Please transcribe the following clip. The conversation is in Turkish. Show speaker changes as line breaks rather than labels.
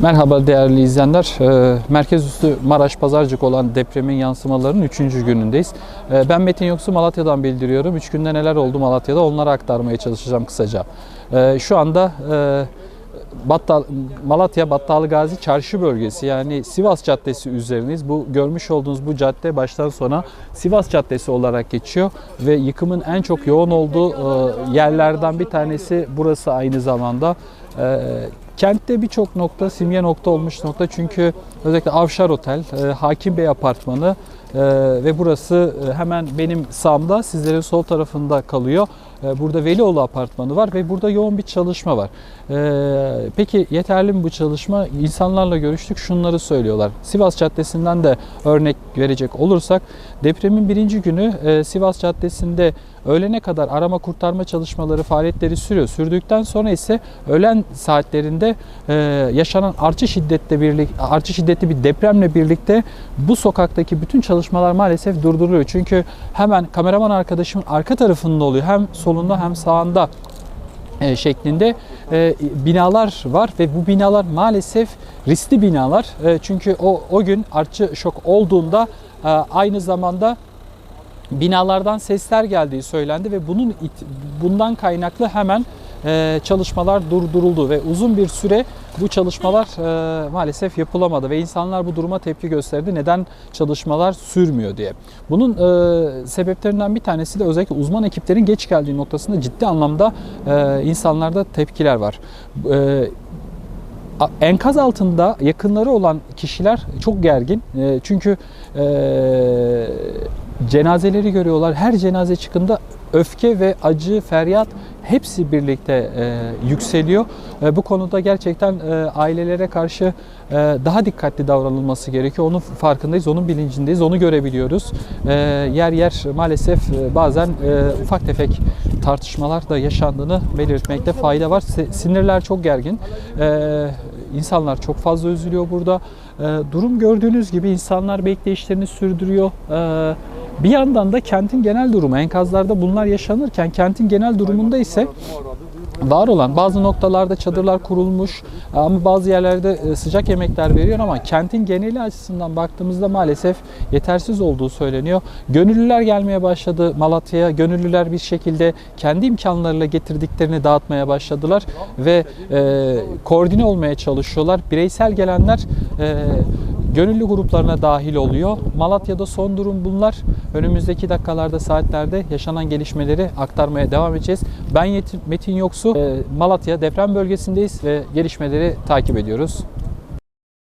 Merhaba değerli izleyenler. Ee, Merkez üstü Maraş Pazarcık olan depremin yansımalarının 3. günündeyiz. Ee, Ben Metin Yoksu Malatya'dan bildiriyorum. 3 günde neler oldu Malatya'da onları aktarmaya çalışacağım kısaca. Ee, Şu anda e, Battal, Malatya Battalı Gazi Çarşı bölgesi yani Sivas Caddesi üzerindeyiz. Bu görmüş olduğunuz bu cadde baştan sona Sivas Caddesi olarak geçiyor ve yıkımın en çok yoğun olduğu e, yerlerden bir tanesi burası aynı zamanda. Kentte birçok nokta simge nokta olmuş nokta çünkü özellikle Avşar Otel, e, Hakim Bey Apartmanı e, ve burası e, hemen benim sağımda sizlerin sol tarafında kalıyor. E, Burada Velioğlu Apartmanı var ve burada yoğun bir çalışma var. E, Peki yeterli mi bu çalışma? İnsanlarla görüştük şunları söylüyorlar. Sivas Caddesi'nden de örnek verecek olursak depremin birinci günü e, Sivas Caddesi'nde öğlene kadar arama kurtarma çalışmaları faaliyetleri sürüyor. Sürdükten sonra ise öğlen saatlerinde e, yaşanan artçı şiddetle birlik artçı şiddetli bir depremle birlikte bu sokaktaki bütün çalışmalar maalesef durduruluyor. Çünkü hemen kameraman arkadaşımın arka tarafında oluyor. Hem solunda hem sağında e, şeklinde e, binalar var ve bu binalar maalesef riskli binalar. E, çünkü o o gün artçı şok olduğunda e, aynı zamanda binalardan sesler geldiği söylendi ve bunun bundan kaynaklı hemen çalışmalar durduruldu ve uzun bir süre bu çalışmalar e, maalesef yapılamadı ve insanlar bu duruma tepki gösterdi. Neden çalışmalar sürmüyor diye. Bunun e, sebeplerinden bir tanesi de özellikle uzman ekiplerin geç geldiği noktasında ciddi anlamda e, insanlarda tepkiler var. E, enkaz altında yakınları olan kişiler çok gergin. E, çünkü e, cenazeleri görüyorlar. Her cenaze çıkında öfke ve acı, feryat hepsi birlikte e, yükseliyor. E, bu konuda gerçekten e, ailelere karşı e, daha dikkatli davranılması gerekiyor. Onun farkındayız, onun bilincindeyiz, onu görebiliyoruz. E, yer yer maalesef e, bazen e, ufak tefek tartışmalar da yaşandığını belirtmekte fayda var. Sinirler çok gergin. E, insanlar çok fazla üzülüyor burada. E, durum gördüğünüz gibi insanlar bekleyişlerini sürdürüyor. E, bir yandan da kentin genel durumu, enkazlarda bunlar yaşanırken kentin genel durumunda ise var olan bazı noktalarda çadırlar kurulmuş ama bazı yerlerde e, sıcak yemekler veriyor ama kentin geneli açısından baktığımızda maalesef yetersiz olduğu söyleniyor. Gönüllüler gelmeye başladı Malatya'ya. Gönüllüler bir şekilde kendi imkanlarıyla getirdiklerini dağıtmaya başladılar ve e, koordine olmaya çalışıyorlar. Bireysel gelenler e, gönüllü gruplarına dahil oluyor. Malatya'da son durum bunlar. Önümüzdeki dakikalarda, saatlerde yaşanan gelişmeleri aktarmaya devam edeceğiz. Ben Metin Yoksu, e, Malatya deprem bölgesindeyiz ve gelişmeleri takip ediyoruz.